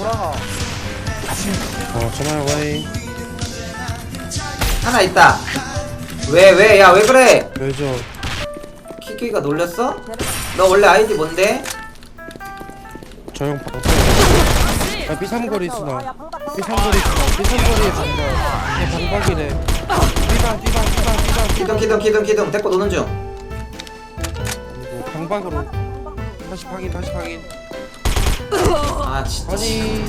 돌아가. 어 전화해 와이 하나 있다. 왜, 왜, 야, 왜 그래? 왜죠 키키가 놀렸어? 너 원래 아이디 뭔데? 저형 방송 야 B3거리 있으나 B3거리 있으나 B3거리에 방박 얘 방박이래 삐방 삐방 삐방 삐방 기둥, 기둥, 기둥, 기둥. 데리고 노는 중. 방박으로 다시 확인 다시 확인 아, 진짜. 아니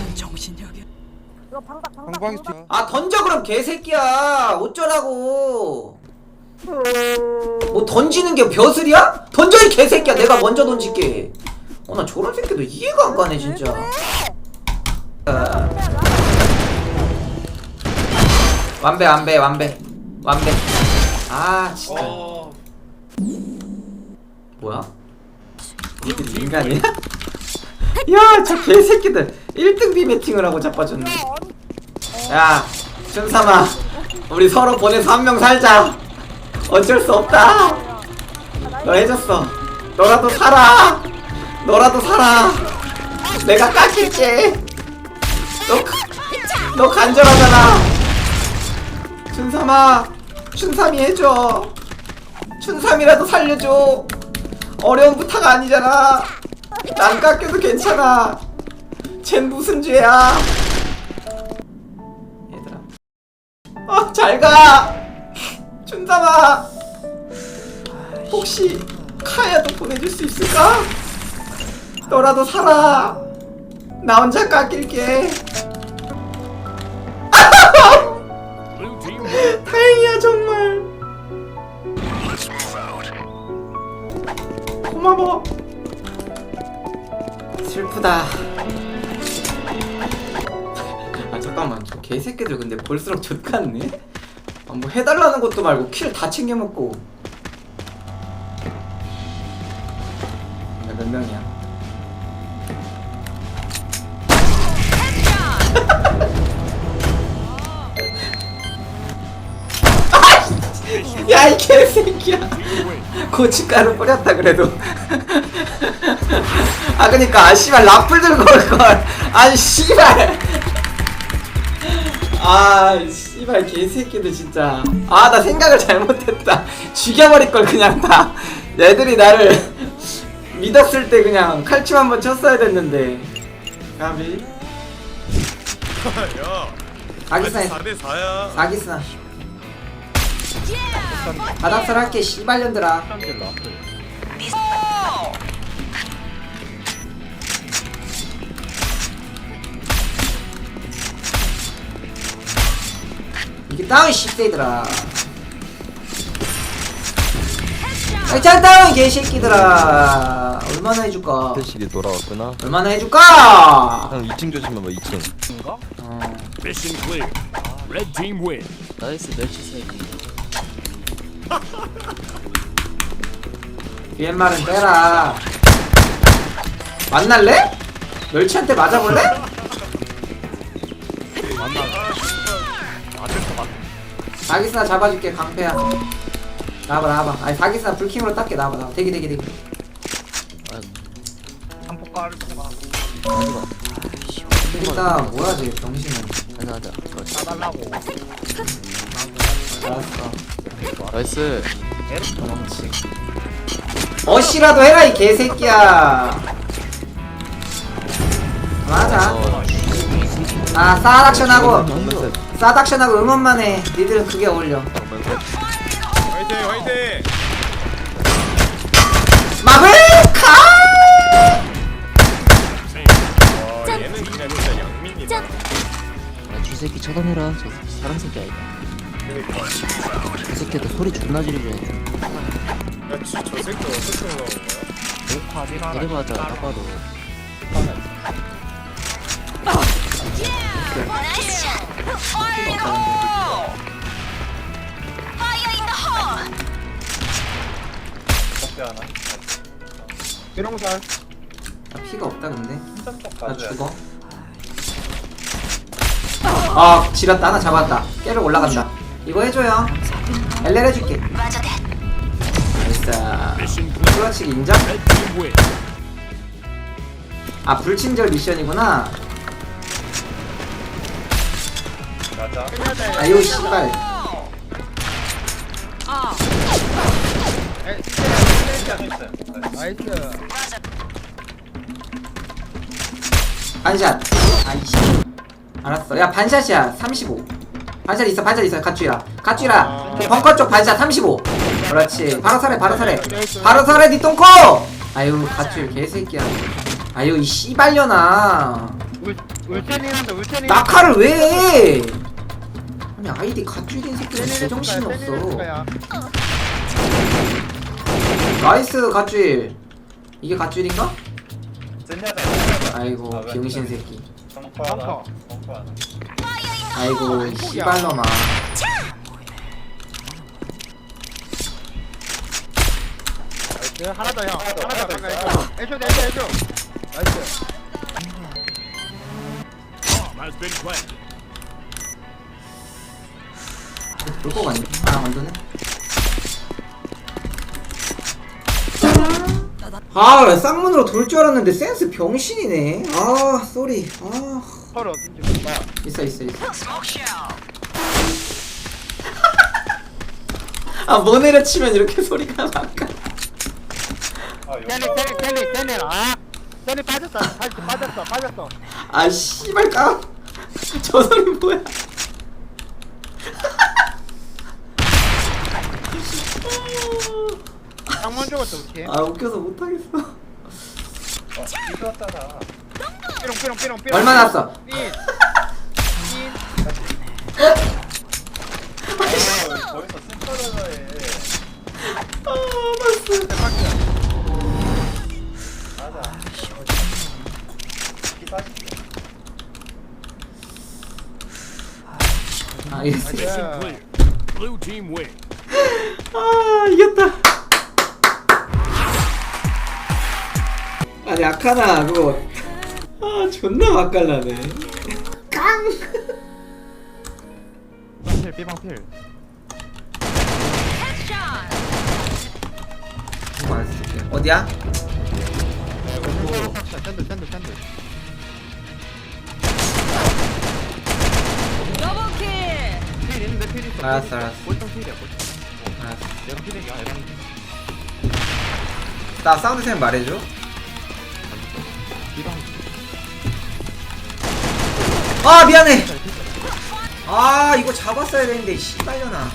이거 방박 방박 방박. 수 아, 던져, 그럼, 개새끼야. 어쩌라고. 뭐 던지는 게 벼슬이야? 던져, 이 개새끼야. 내가 먼저 던질게. 어, 나 저런 새끼도 이해가 안 가네, 진짜. 아. 완배, 완배, 완배. 완배. 아, 진짜. 뭐야? 이게 인간이야? 야, 저 개새끼들 1등 비매팅을 하고 자빠졌네. 야, 준삼아, 우리 서로 보내서 한 명 살자. 어쩔 수 없다. 너 해줬어. 너라도 살아. 너라도 살아. 내가 깎일게. 너, 가- 너 간절하잖아. 준삼아, 준삼이 해줘. 준삼이라도 살려줘. 어려운 부탁 아니잖아. 난 깎여도 괜찮아. 쟨 무슨 죄야? 얘들아. 아, 잘 가. 준삼아. 혹시 카야도 보내줄 수 있을까? 너라도 살아. 나 혼자 깎일게. 다행이야 정말. 고마워. 슬프다. 아 잠깐만 저 개새끼들 근데 볼수록 좆같네. 아, 뭐 해달라는 것도 말고 킬 다 챙겨 먹고. 몇 명이야? 개새끼야. 고춧가루 뿌렸다 그래도. 아 그니까 아 씨발 라플 들고 올걸. 아니 씨발. 아 씨발 개새끼들 진짜. 아 나 생각을 잘못했다. 죽여버릴 걸 그냥 다. 얘들이 나를 믿었을 때 그냥 칼춤 한번 쳤어야 됐는데. 가비. 야. 사기사 4대 4야. 사기사 바닥설 할게 씨발년들아 이게 다운 씨새들아 짠 다운 개새끼들아 얼마나 해줄까 태식이 돌아왔구나. 얼마나 해줄까 형 2층 조심해봐 2층. 어. Mission clear. Red team win. 나이스 멸치 세 기 DMR은 빼라 만날래? 멸치한테 맞아볼래? 사기스나 잡아줄게 강패야 나와봐 나와봐 아니 사기스나 불킹으로 닦게 나와봐 나와봐 대기 대기 대기 한폭가를 봐. 일단 뭐야 지 병신은 가자 가자 그렇지 사달라고. 알았어 나이스 어시라도 해라 이 개새끼야 맞아 아 싸닥션하고. 싸닥션하고 응원만 해 니들은 그게 어울려. 화이팅 화이팅. 소리 존나 지르려 해 야, 지- 저 새끼 어떻게 올라온 거야? 내려가자 하나? 비룡살. 나 피가 없다 근데. 나 가져야 죽어. 아 지렸다. 하나 잡았다. 깨를 올라간다 이거 해줘요. LL 해줄게. 나이스. 클러치기 인정? 아 불친절 미션이구나. 아유 씨발. 나이스 반샷. 아이씨. 알았어. 야 반샷이야. 35 반샷 있어 반샷 있어. 갓쥐라 갓쥐라 그 벙커 쪽 반샷 35 그렇지. 바로 설해 바로 설해. 바로 설해 니 똥코 아유 갓쥐 개새끼야. 아유 이 씨발려나 울텐이란다 울텐이. 낙하를 왜 해? 아니 아이디 갓쥐린 새끼는 제정신이 없어. 나이스 갓쥐 이게 갓쥐인가? 아이고 병신 새끼. 벙커 아이고 이 씨발놈아. 나이스. 하나 더형. 하나 더 하나 더 애쇼 애쇼 애쇼 나이스. been planted. 볼거 같네. 아 완전해 아 쌍문으로 돌 줄 알았는데 센스 병신이네. 아 쏘리. 아. 서로 어딘지? 몰라 있어 있어 있어. 아 뭐 내려치면 이렇게 소리가 날까? 텔리 텔리 텔리 텔리 아! 텔리 빠졌어 다시 빠졌어 빠졌어. 아 씨발 까 저 소리 뭐야 상문 죽었어 우리 아 웃겨서 못하겠어 삐롱 삐롱 삐롱 삐롱 얼마 났어? 삐아 봤어 아 이겼어 Mission clear. Blue team win. 아 이겼다 아카나 그거. 아 존나 맛깔나네. 깡! 삐방필 삐방필. 어디야? 샌들 샌들 샌들. 필 있는데 필 있어. 알았어, 알았어. 필이야 알았어. 필이야 나 사운드 셈 말해줘 아 미안해. 아 이거 잡았어야 되는데 씨발려나.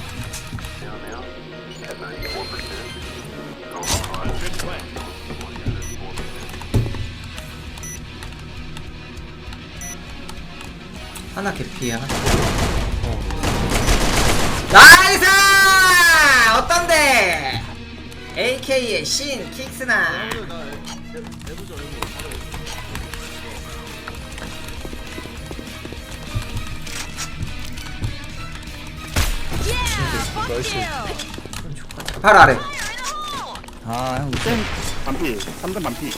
하나 개피야 나이스! 어떤데? AK의 신 킥스나 바로 아래. 아형 반피 3등 반피.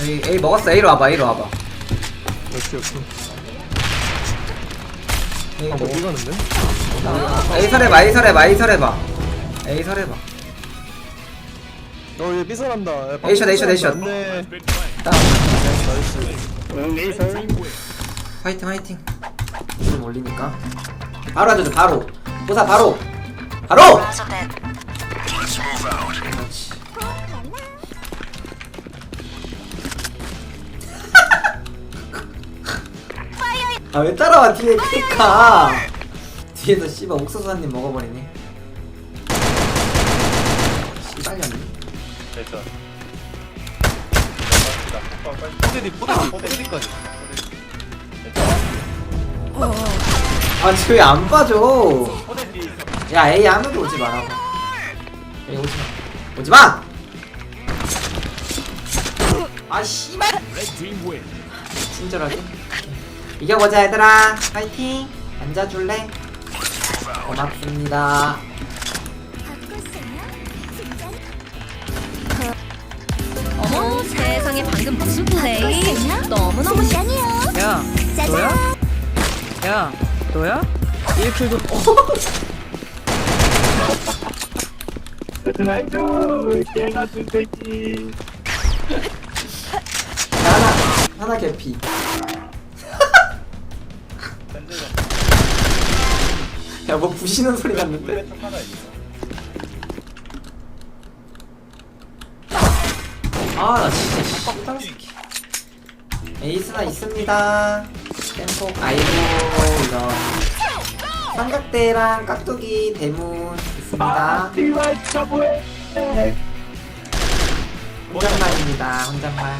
A, A 먹었어. A로 와봐 A로 와봐. 역시 역시. A 아뭐 먹어. 이가는데? A 설해봐 A 설해봐 A 설해봐 A 설해봐. 어얘 삐설한다. 에이샷, 에이샷, 에이샷. 네. 응 에이설. Team win. 화이팅 화이팅. 좀 올리니까. 바로 하자 바로. 보사 바로. 바로! 그렇지. 아 왜 따라와 뒤에? 케이카 뒤에서 씨발 옥수수 한 입 먹어버리네 씨발년이 포대디 포대디 포대디까지 아, 쟤왜안 빠져? 야, A 아무도 오지 마라. A 오지 마. 오지 마! 아, 씨발! 친절하게. 이겨보자, 얘들아. 파이팅! 앉아줄래? 고맙습니다. 세상에 방금 무슨 플레이? 너무너무 짱이야 야 너야? 야 너야? 1킬도 하나 하나 개피. 야뭐 부시는 소리 났는데 아 나 진짜 씨발 새끼 에이스나 있습니다. 템폭 아이고 이런 삼각대랑 깍두기 대문 있습니다. 혼잣말입니다 혼잣말.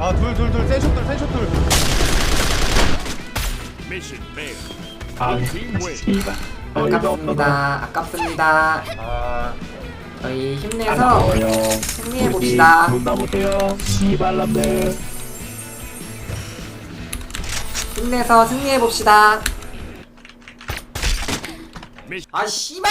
아둘 둘둘 센쇼 둘 센쇼 둘. Mission failed. Blue team wins. 아깝습니다 아깝습니다. 아 저희 힘내서 승리해봅시다. 힘내서 승리해봅시다. 아 씨발